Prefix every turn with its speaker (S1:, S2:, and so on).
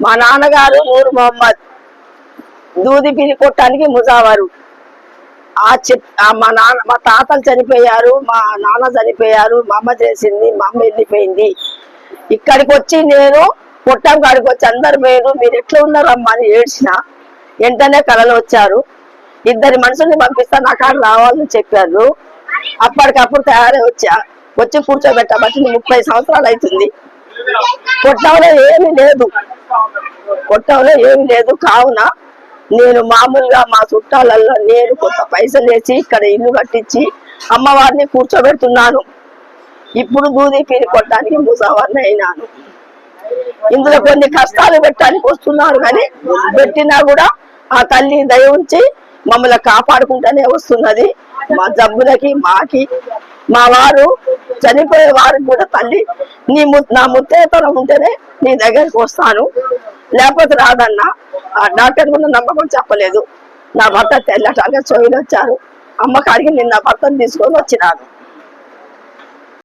S1: మా నాన్నగారు నూరు మొహమ్మద్. దూది పిలి కొట్టడానికి ముజావారు. ఆ చెప్ మా నాన్న మా తాతలు చనిపోయారు మా నాన్న చనిపోయారు మా అమ్మ చేసింది మా అమ్మ వెళ్ళిపోయింది. ఇక్కడికి వచ్చి నేను పుట్టం కాడికి వచ్చి అందరు మీరు మీరు ఎట్లా ఉన్నారమ్మా అని ఏడ్చిన వెంటనే కళలు వచ్చారు. ఇద్దరి మనుషుల్ని పంపిస్తా నా కాడ రావాలని చెప్పారు. అప్పటికప్పుడు తయారై వచ్చా వచ్చి కూర్చోబెట్టబట్టి ముప్పై సంవత్సరాలు అవుతుంది. పుట్టంలో ఏమీ లేదు. కొట్టంలో ఏమీ లేదు కావున నేను మామూలుగా మా చుట్టాలలో నేను కొంత పైసలు వేసి ఇక్కడ ఇల్లు కట్టించి అమ్మవారిని కూర్చోబెడుతున్నాను. ఇప్పుడు దూది పీరి కొట్టడానికి ముసావారిని అయినాను. ఇందులో కొన్ని కష్టాలు పెట్టడానికి వస్తున్నారు కానీ పెట్టినా కూడా ఆ తల్లి దయ ఉంచి మమ్మల్ని కాపాడుకుంటూనే వస్తున్నది. మా జబ్బులకి మాకి మా వారు చనిపోయే వారికి కూడా తల్లి నీ ము నా ముత్తేతనం ఉంటేనే నీ దగ్గరికి వస్తాను. లేకపోతే రాదన్నా. ఆ డాక్టర్ ముందు నమ్మకం చెప్పలేదు. నా భర్త తెల్లటాగా చోయిలు వచ్చారు. అమ్మ నిన్న భర్తను తీసుకొని వచ్చినాను.